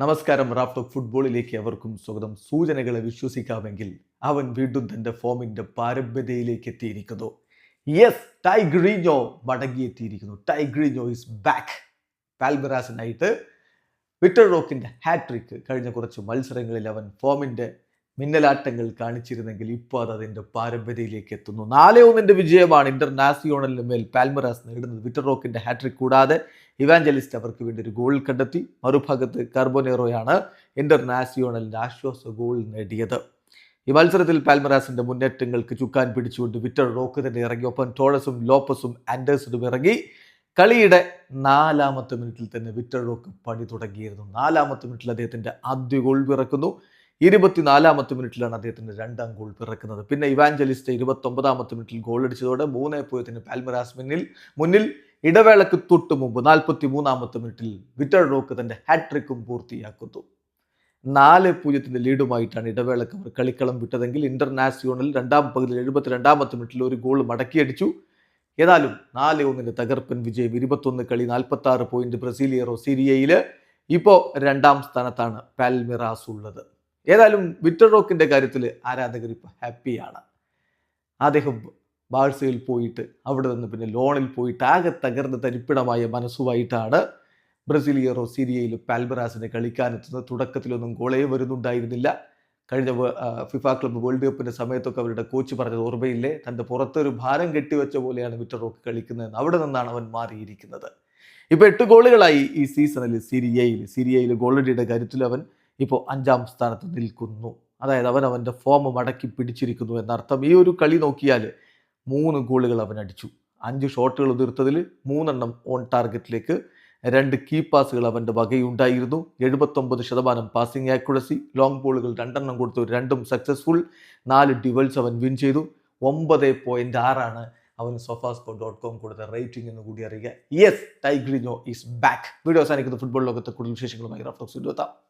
നമസ്കാരം റാഫ്റ്റോ ഫുട്ബോളിലേക്ക് അവർക്കും സ്വാഗതം. സൂചനകളെ വിശ്വസിക്കാമെങ്കിൽ അവൻ വീണ്ടും തന്റെ ഫോമിന്റെ പാരമ്പര്യയിലേക്ക് എത്തിയിരിക്കുന്നു. യെസ് ടൈഗ്രീഞ്ഞോ മടങ്ങിയെത്തിയിരിക്കുന്നു. ടൈഗ്രീഞ്ഞോ ഇസ് ബാക്ക് പാൽബറാസിനായിട്ട് വിക്ടർ റോക്കിന്റെ ഹാട്രിക്ക് കഴിഞ്ഞ കുറച്ച് മത്സരങ്ങളിൽ അവൻ ഫോമിന്റെ മിന്നലാട്ടങ്ങൾ കാണിച്ചിരുന്നെങ്കിൽ ഇപ്പോൾ അത് അതിന്റെ പാരമ്പര്യയിലേക്ക് എത്തുന്നു. നാലേ ഒന്നിന്റെ വിജയമാണ് ഇന്റർനാസിയോണലിന് മേൽ പാൽമറാസ് നേടുന്നത്. വിറ്റർ റോക്കിന്റെ ഹാട്രിക് കൂടാതെ ഇവാഞ്ചലിസ്റ്റ് അവർക്ക് വേണ്ടി ഒരു ഗോൾ കണ്ടെത്തി. മറുഭാഗത്ത് കാർബോനേറോയാണ് ഇന്റർനാസിയോണലിന്റെ ആശ്വാസ ഗോൾ നേടിയത്. ഈ മത്സരത്തിൽ പാൽമറാസിന്റെ മുന്നേറ്റങ്ങൾക്ക് ചുക്കാൻ പിടിച്ചുകൊണ്ട് വിറ്റർ റോക്ക് തന്നെ ഇറങ്ങി. ഒപ്പം ടോളസും ലോപ്പസും ആൻഡേഴ്സണും ഇറങ്ങി. കളിയുടെ നാലാമത്തെ മിനിറ്റിൽ തന്നെ വിറ്റർ റോക്ക് പണി തുടങ്ങിയിരുന്നു. നാലാമത്തെ മിനിറ്റിൽ അദ്ദേഹത്തിന്റെ ആദ്യ ഗോൾ പിറക്കുന്നു ഇരുപത്തിനാലാമത്തെ മിനിറ്റിലാണ് അദ്ദേഹത്തിന്റെ രണ്ടാം ഗോൾ പിറക്കുന്നത്. പിന്നെ ഇവാഞ്ചലിസ്റ്റ് ഇരുപത്തൊമ്പതാമത്തെ മിനിറ്റിൽ ഗോൾ അടിച്ചതോടെ മൂന്നേ പൂജ്യത്തിന് പാൽമരാസ് മുന്നിൽ മുന്നിൽ ഇടവേളക്ക് തൊട്ട് മുമ്പ് നാൽപ്പത്തി മൂന്നാമത്തെ മിനിറ്റിൽ വിറ്റർ റോക്ക് തന്റെ ഹാട്രിക്കും പൂർത്തിയാക്കുന്നു. നാല് പൂജ്യത്തിന്റെ ലീഡുമായിട്ടാണ് ഇടവേളക്ക് അവർ കളിക്കളം വിട്ടതെങ്കിൽ ഇന്റർനാഷണൽ രണ്ടാം പകുതിയിൽ എഴുപത്തിരണ്ടാമത്തെ മിനിറ്റിൽ ഒരു ഗോൾ മടക്കിയടിച്ചു. ഏതായാലും നാല് ഒന്നിന്റെ തകർപ്പൻ വിജയം ഇരുപത്തൊന്ന് കളി നാൽപ്പത്തി ആറ് പോയിന്റ് ബ്രസീലിയറോ സിരിയയിൽ ഇപ്പോൾ രണ്ടാം സ്ഥാനത്താണ് പാൽമിറാസ് ഉള്ളത്. ഏതായാലും വിക്ടർ റോക്കിന്റെ കാര്യത്തിൽ ആരാധകർ ഇപ്പോൾ ഹാപ്പിയാണ്. അദ്ദേഹം ബാഴ്സയിൽ പോയിട്ട് അവിടെ നിന്ന് പിന്നെ ലോണിൽ പോയിട്ട് ആകെ തകർന്ന് തരിപ്പിടമായ മനസ്സുമായിട്ടാണ് ബ്രസീലിയറോ സിരിയയിൽ പാൽബറാസിനെ കളിക്കാനെത്തുന്നത് തുടക്കത്തിലൊന്നും ഗോളേ വരുന്നുണ്ടായിരുന്നില്ല. കഴിഞ്ഞ ഫിഫ ക്ലബ്ബ് വേൾഡ് കപ്പിന്റെ സമയത്തൊക്കെ അവരുടെ കോച്ച് പറഞ്ഞത് ഓർമ്മയില്ലേ? തന്റെ പുറത്തൊരു ഭാരം കെട്ടിവെച്ച പോലെയാണ് വിറ്ററോക്ക് റോക്ക് കളിക്കുന്നതെന്ന്. അവിടെ നിന്നാണ് അവൻ മാറിയിരിക്കുന്നത്. ഇപ്പോൾ എട്ട് ഗോളുകളായി ഈ സീസണിൽ സിരിയയിൽ സിരിയയിൽ ഗോളടിയുടെ കാര്യത്തിൽ അവൻ ഇപ്പോൾ അഞ്ചാം സ്ഥാനത്ത് നിൽക്കുന്നു. അതായത് അവൻ അവന്റെ ഫോം മടക്കി പിടിച്ചിരിക്കുന്നു എന്നർത്ഥം. ഈ ഒരു കളി നോക്കിയാൽ മൂന്ന് ഗോളുകൾ അവൻ അടിച്ചു. അഞ്ച് ഷോട്ടുകൾ ഉതിർത്തതിൽ മൂന്നെണ്ണം ഓൺ ടാർഗറ്റിലേക്ക് രണ്ട് കീ പാസുകൾ അവന്റെ വകയുണ്ടായിരുന്നു. എഴുപത്തൊമ്പത് ശതമാനം പാസിംഗ് ആക്യുറസി ലോങ് ബോളുകൾ രണ്ടെണ്ണം കൊടുത്തു രണ്ടും സക്സസ്ഫുൾ നാല് ഡിവൽസ് അവൻ വിൻ ചെയ്തു. ഒമ്പത് പോയിന്റ് ആറാണ് അവൻ സൊഫാസ്കോ ഡോട്ട് കോം കൊടുത്ത റേറ്റിംഗ് എന്ന് കൂടി അറിയുക. Yes Tigrinho is back video അവസാനിക്കുന്ന ഫുട്ബോൾ ലോകത്തെ കൂടുതൽ വിശേഷങ്ങളുമായി റഫ്ലോക്സ് എത്താം.